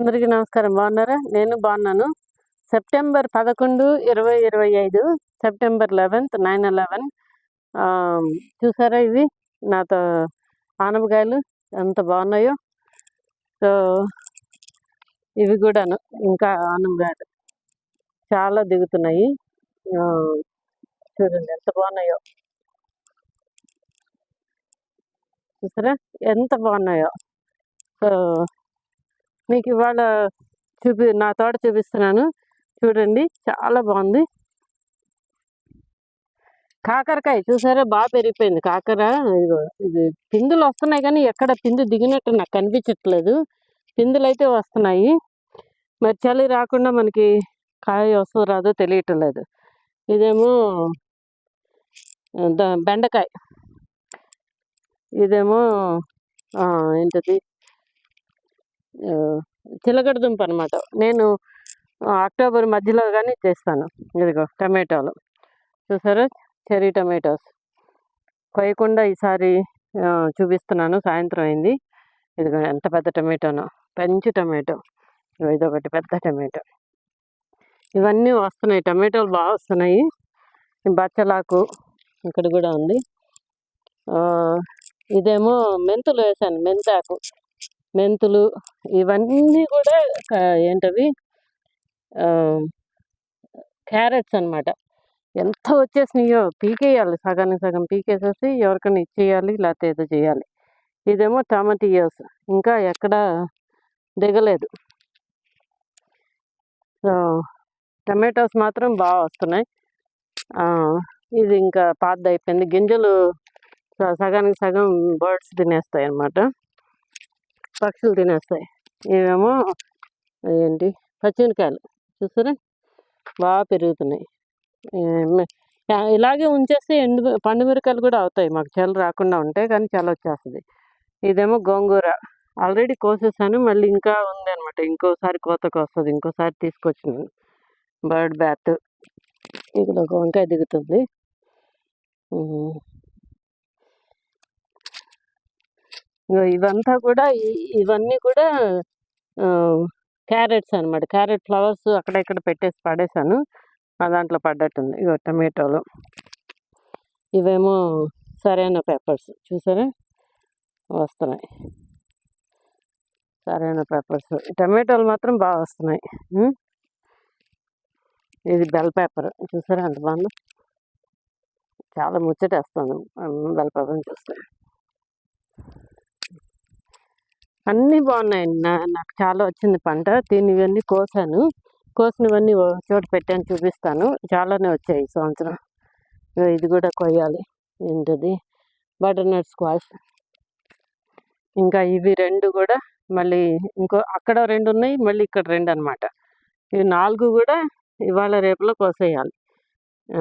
అందరికీ నమస్కారం. బాగున్నారా? నేను బాగున్నాను. సెప్టెంబర్ పదకొండు ఇరవై ఇరవై ఐదు సెప్టెంబర్ లెవెన్త్ నైన్ ఎలెవెన్. చూసారా ఇవి? నాతో ఆనపకాయలు ఎంత బాగున్నాయో. సో ఇవి కూడాను ఇంకా ఆనపకాయలు చాలా దిగుతున్నాయి. చూడండి ఎంత బాగున్నాయో. చూసారా? ఎంత బాగున్నాయో. సో మీకు ఇవాళ చూపి నా తోట చూపిస్తున్నాను. చూడండి చాలా బాగుంది. కాకరకాయ చూసారా? బాగా పెరిగిపోయింది కాకర. ఇది పిందులు వస్తున్నాయి కానీ ఎక్కడ పిందు దిగినట్టు నాకు కనిపించట్లేదు. పిందులు అయితే వస్తున్నాయి. మరి చలి రాకుండా మనకి కాయ వస్తుందో రాదో తెలియటం లేదు. ఇదేమో బెండకాయ. ఇదేమో ఏంటది? చిలకడ దుంప అనమాట నేను అక్టోబర్ మధ్యలో కానీ చేస్తాను. ఇదిగో టమాటోలు. చూసారా? Cherry tomatoes. కొయ్యకుండా ఈసారి చూపిస్తున్నాను. సాయంత్రం అయింది. ఇదిగో ఎంత పెద్ద టమాటోనో. పెంచు టమాటో. ఇదిగో ఇదొకటి పెద్ద టమాటో. ఇవన్నీ వస్తున్నాయి. టమాటోలు బాగా వస్తున్నాయి. బచ్చలాకు ఇక్కడ కూడా ఉంది. ఇదేమో మెంతులు వేసాను. మెంతాకు. మెంతులు ఇవన్నీ కూడా క- ఏంటవి? క్యారెట్స్ అనమాట ఎంత వచ్చేసినాయో పీకేయాలి సగానికి సగం పీకేసేసి ఎవరికైనా ఇచ్చేయాలి లేకపోతే ఏదో చేయాలి. ఇదేమో టమాటియోస్ ఇంకా ఎక్కడ దిగలేదు. సో టమాటోస్ మాత్రం బాగా వస్తున్నాయి. ఇది ఇంకా పాత అయిపోయింది గింజలు సగానికి సగం బర్డ్స్ తినేస్తాయి అన్నమాట పక్షులు తినేస్తాయి. ఇవేమో ఏంటి? పచ్చిమిరకాయలు. చూసారా? బాగా పెరుగుతున్నాయి. ఇలాగే ఉంచేస్తే ఎండు పండు మిరకాయలు కూడా అవుతాయి. మాకు చలి రాకుండా ఉంటాయి కానీ చలి వచ్చేస్తుంది. ఇదేమో గోంగూర. ఆల్రెడీ కోసేసాను. మళ్ళీ ఇంకా ఉంది అనమాట ఇంకోసారి కోతకు వస్తుంది. ఇంకోసారి తీసుకొచ్చినాను. Bird bath. ఇక్కడ ఒక వంకాయ దిగుతుంది ఉమ్. ఇగో ఇవంతా కూడా ఇవన్నీ కూడా క్యారెట్స్ అన్నమాట. క్యారెట్ ఫ్లవర్స్ అక్కడెక్కడ పెట్టేసి పడేసాను. దాంట్లో పడ్డట్టుంది. ఇగో టమాటోలు. ఇవేమో సరైన పేపర్స్ చూసారా? వస్తున్నాయి. సరైన పేపర్స్ టమాటోలు మాత్రం బాగా వస్తున్నాయి. ఇది బెల్ పేపర్ చూసారా ఎంత బాగుందో? చాలా ముచ్చటేస్తాను బెల్ పేపర్ చూస్తే. అన్నీ బాగున్నాయి. నా నాకు చాలా వచ్చింది పంట. దీన్ని ఇవన్నీ కోసాను. కోసినవన్నీ ఓ చోట పెట్టాను చూపిస్తాను. చాలానే వచ్చాయి ఈ సంవత్సరం. ఇగో ఇది కూడా కొయ్యాలి. ఏంటది? Butternut squash. ఇంకా ఇవి రెండు కూడా మళ్ళీ ఇంకో అక్కడ రెండు ఉన్నాయి మళ్ళీ ఇక్కడ రెండు అనమాట ఇవి నాలుగు కూడా ఇవాళ రేపులో కోసేయాలి. ఆ,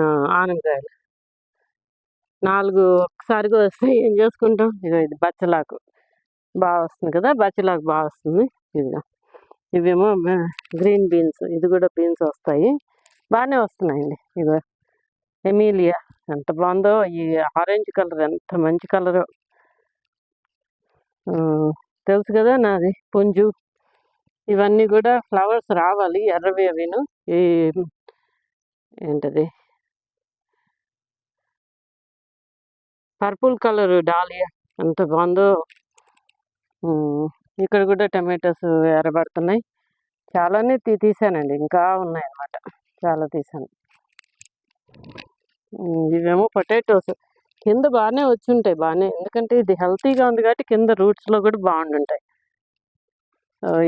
నాలుగు ఒకసారిగా వస్తే ఏం చేసుకుంటాం? ఇది బచ్చలాకు. బాగా వస్తుంది కదా? బచ్చలాకు బాగా వస్తుంది ఇదిగో. ఇవేమో గ్రీన్ బీన్స్ ఇది కూడా బీన్స్ వస్తాయి. బాగానే వస్తున్నాయండి. ఇగో ఎమీలియా ఎంత బాగుందో ఈ ఆరెంజ్ కలర్ ఎంత మంచి కలరు. తెలుసు కదా నాది పుంజు. ఇవన్నీ కూడా ఫ్లవర్స్ రావాలి ఎర్రవి అవిను. ఈ ఏంటది? పర్పుల్ కలర్ డాలియా ఎంత బాగుందో. ఇక్కడ కూడా టమాటోస్ ఎర్రబడుతున్నాయి చాలానే తీ తీసానండి. ఇంకా ఉన్నాయి అన్నమాట చాలా తీసాను. ఇవేమో పొటాటోస్. కింద బాగానే వచ్చి ఉంటాయి బాగానే. ఎందుకంటే ఇది హెల్తీగా ఉంది కాబట్టి కింద రూట్స్లో కూడా బాగుండుంటాయి.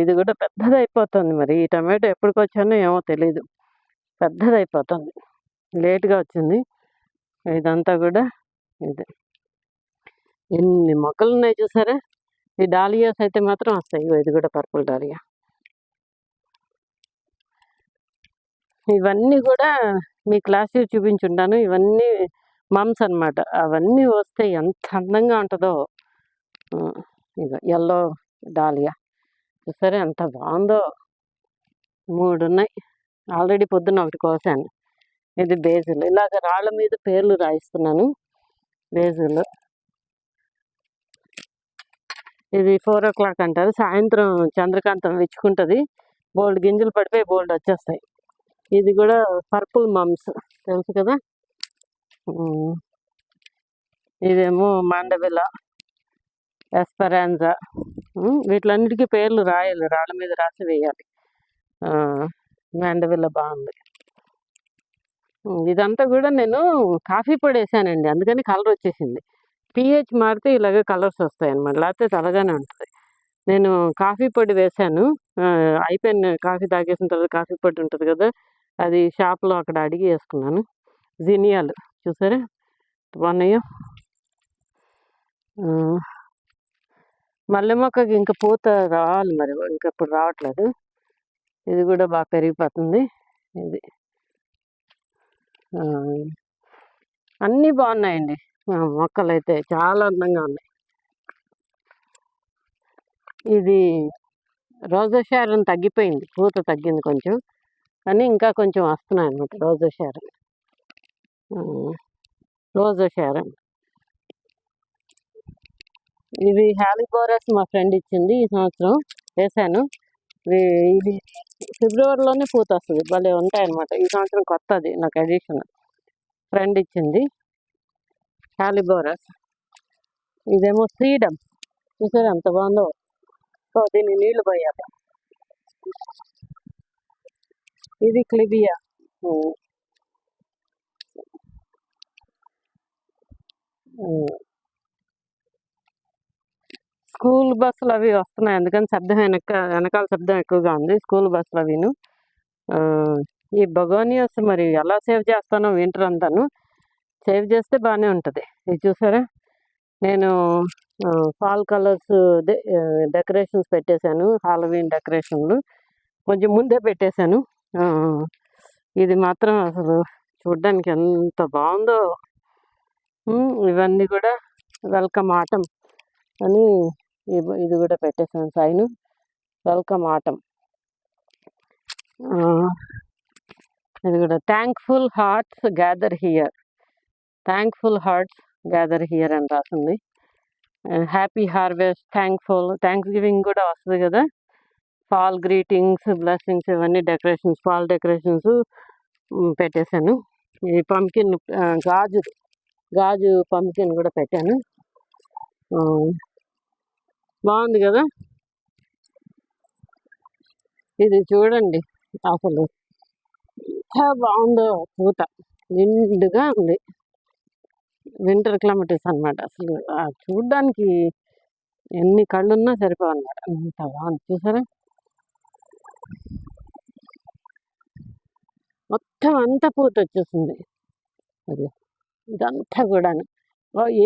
ఇది కూడా పెద్దది అయిపోతుంది మరి. ఈ టమాటో ఎప్పటికి వచ్చానో ఏమో తెలియదు పెద్దది అయిపోతుంది లేట్గా వచ్చింది. ఇదంతా కూడా ఇది. ఎన్ని మొక్కలు ఉన్నాయి చూసారా? ఈ డాలియాస్ అయితే మాత్రం వస్తాయి. ఇగో ఇది కూడా పర్పుల్ డాలియా. ఇవన్నీ కూడా మీ క్లాస్ చూపించుంటాను. ఇవన్నీ మమ్స్ అన్నమాట. అవన్నీ వస్తే ఎంత అందంగా ఉంటుందో. ఇక ఇగో ఎల్లో డాలియా. చూసారా ఎంత బాగుందో. మూడు ఉన్నాయి ఆల్రెడీ పొద్దున్న ఒకటి కోసాను. ఇది బేజులు. ఇలాగ రాళ్ళ మీద పేర్లు రాయిస్తున్నాను. బేజులు. ఇది ఫోర్ ఓ క్లాక్ అంటారు. సాయంత్రం చంద్రకాంతం విచ్చుకుంటుంది. బోల్డ్ గింజలు పడిపోయి బోల్డ్ వచ్చేస్తాయి. ఇది కూడా పర్పుల్ మమ్స్ తెలుసు కదా? ఇదేమో మాండవిల ఎస్పరాన్జా వీటిలన్నిటికీ పేర్లు రాయాలి. రాళ్ళ మీద రాసి వేయాలి. ఆ, బాగుంది. ఇదంతా కూడా నేను కాఫీ పొడి వేసానండి. అందుకని కలర్ వచ్చేసింది. పిహెచ్ మారితే ఇలాగే కలర్స్ వస్తాయి అనమాట లేకపోతే తెల్లగానే ఉంటుంది. నేను కాఫీ పొడి వేశాను. అయిపోయిన కాఫీ తాగేసిన తర్వాత కాఫీ పొడి ఉంటుంది కదా అది షాప్లో అక్కడ అడిగి వేసుకున్నాను. జినియాలు. చూసారా? బాగున్నాయో? మల్లె మొక్కకి ఇంకా పూత రావాలి మరి. ఇంకా ఇప్పుడు రావట్లేదు. ఇది కూడా బాగా పెరిగిపోతుంది. ఇది. అన్నీ బాగున్నాయండి. మొక్కలు అయితే చాలా అందంగా ఉన్నాయి. ఇది రోజా షారన్ తగ్గిపోయింది. పూత తగ్గింది కొంచెం. కానీ ఇంకా కొంచెం వస్తున్నాయి అన్నమాట రోజా షారన్ రోజా షారన్ ఇది హ్యాలిబోరస్ మా ఫ్రెండ్ ఇచ్చింది ఈ సంవత్సరం వేసాను. ఇది ఇది ఫిబ్రవరిలోనే పూత వస్తుంది భలే ఉంటాయన్నమాట. ఈ సంవత్సరం కొత్తది నాకు అడిషన్. ఫ్రెండ్ ఇచ్చింది. క్యాలిబోరస్ ఇదేమో ఫ్రీడమ్ చూసారు ఎంత బాగుందో సో దీన్ని నీళ్ళు పోయాలి ఇది క్లిబియా స్కూల్ బస్సులు అవి వస్తున్నాయి అందుకని శబ్దం వెనక వెనకాల శబ్దం ఎక్కువగా ఉంది స్కూల్ బస్సులు అవిను ఆ, ఈ బగోనియస్ మరి ఎలా సేవ్ చేస్తానో వింటర్ అంతాను సేవ్ చేస్తే బాగానే ఉంటుంది. ఇది చూసారా? నేను ఫాల్ కలర్స్ డెకరేషన్స్ పెట్టేశాను. హాలోవీన్ డెకరేషన్లు కొంచెం ముందే పెట్టేశాను. ఇది మాత్రం అసలు చూడ్డానికి ఎంత బాగుందో. ఇవన్నీ కూడా వెల్కమ్ ఆటం అని ఇది కూడా పెట్టేశాను సైన్ వెల్కమ్ ఆటం ఇది కూడా thankful hearts gather here thankful hearts gather here అని రాసింది happy harvest thankful thanks giving కూడా వస్తుంది కదా. ఫాల్ గ్రీటింగ్స్ బ్లెస్సింగ్స్ ఇవన్నీ డెకరేషన్స్ ఫాల్ డెకరేషన్స్ పెట్టేశాను. ఈ పంకిన్ గాజు గాజు పంకిన్ కూడా పెట్టాను. బాగుంది కదా. ఇది చూడండి అసలు ఎంత బాగుందో పూత. నిండుగా ఉంది. వింటర్ క్లైమేటిస్ అనమాట అసలు చూడ్డానికి ఎన్ని కళ్ళున్నా సరిపోవన్నమాట. అంత బాగుంది చూసారా? మొత్తం అంతా పూత వచ్చేసింది. అది ఇదంతా కూడాను.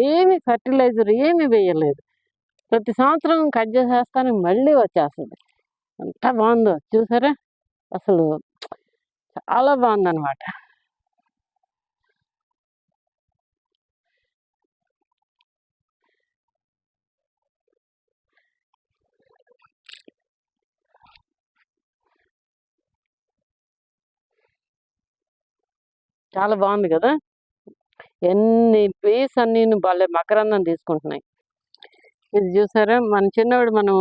ఏమి ఫర్టిలైజర్ ఏమి వేయలేదు. ప్రతి సంవత్సరం కట్ చేసేస్తాను మళ్ళీ వచ్చేస్తుంది. అంత బాగుందో చూసారా? అసలు చాలా బాగుందన్నమాట. చాలా బాగుంది కదా. ఎన్ని పీస్ అన్ని భలే మకరందం తీసుకుంటున్నాయి. ఇది చూసారా? మన చిన్నవాడు మనం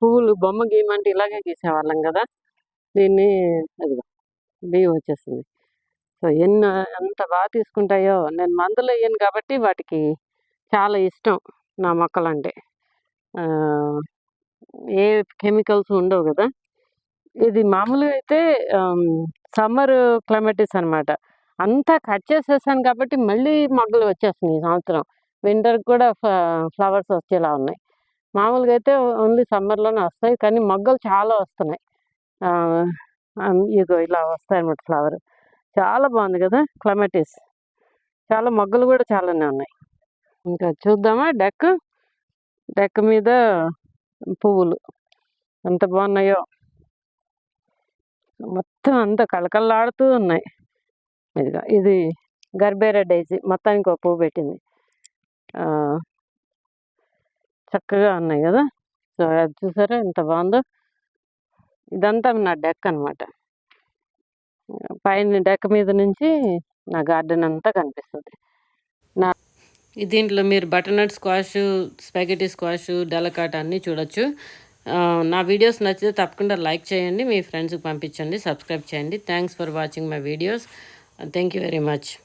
పువ్వులు బొమ్మ గీయమంటే ఇలాగే గీసేవాళ్ళం కదా. దీన్ని అదిగో బియ్యం వచ్చేసింది. సో ఎన్ని ఎంత బాగా తీసుకుంటాయో. నేను మందులు వేయను కాబట్టి వాటికి చాలా ఇష్టం నా మొక్కలంటే. ఏ కెమికల్స్ ఉండవు కదా. ఇది మామూలుగా అయితే సమ్మర్ క్లైమేటిస్ అనమాట అంతా కట్ చేసేసాను కాబట్టి మళ్ళీ మొగ్గలు వచ్చేస్తున్నాయి ఈ సంవత్సరం. వింటర్ కూడా ఫ్లవర్స్ వచ్చేలా ఉన్నాయి. మామూలుగా అయితే ఓన్లీ సమ్మర్లోనే వస్తాయి. కానీ మొగ్గలు చాలా వస్తున్నాయి. ఇగో ఇలా వస్తాయన్నమాట ఫ్లవర్. చాలా బాగుంది కదా క్లైమేటిస్ చాలా మొగ్గలు కూడా చాలానే ఉన్నాయి. ఇంకా చూద్దామా డెక్ డెక్ మీద పువ్వులు ఎంత బాగున్నాయో. మొత్తం అంతా కళకళలాడుతూ ఉన్నాయి. ఇదిగా ఇది గర్బేరా డైజీ మొత్తానికి ఒక పువ్వు పెట్టింది. చక్కగా ఉన్నాయి కదా. సో అది చూసారా? ఎంత బాగుందో. ఇదంతా నా డెక్ అన్నమాట. పైన డెక్ మీద నుంచి నా గార్డెన్ అంతా కనిపిస్తుంది. నా దీంట్లో మీరు butternut squash spaghetti squash delicata అన్నీ చూడొచ్చు. నా వీడియోస్ నచ్చితే తప్పకుండా లైక్ చేయండి. మీ ఫ్రెండ్స్కి పంపించండి. సబ్స్క్రైబ్ చేయండి. Thanks for watching my videos. thank you very much.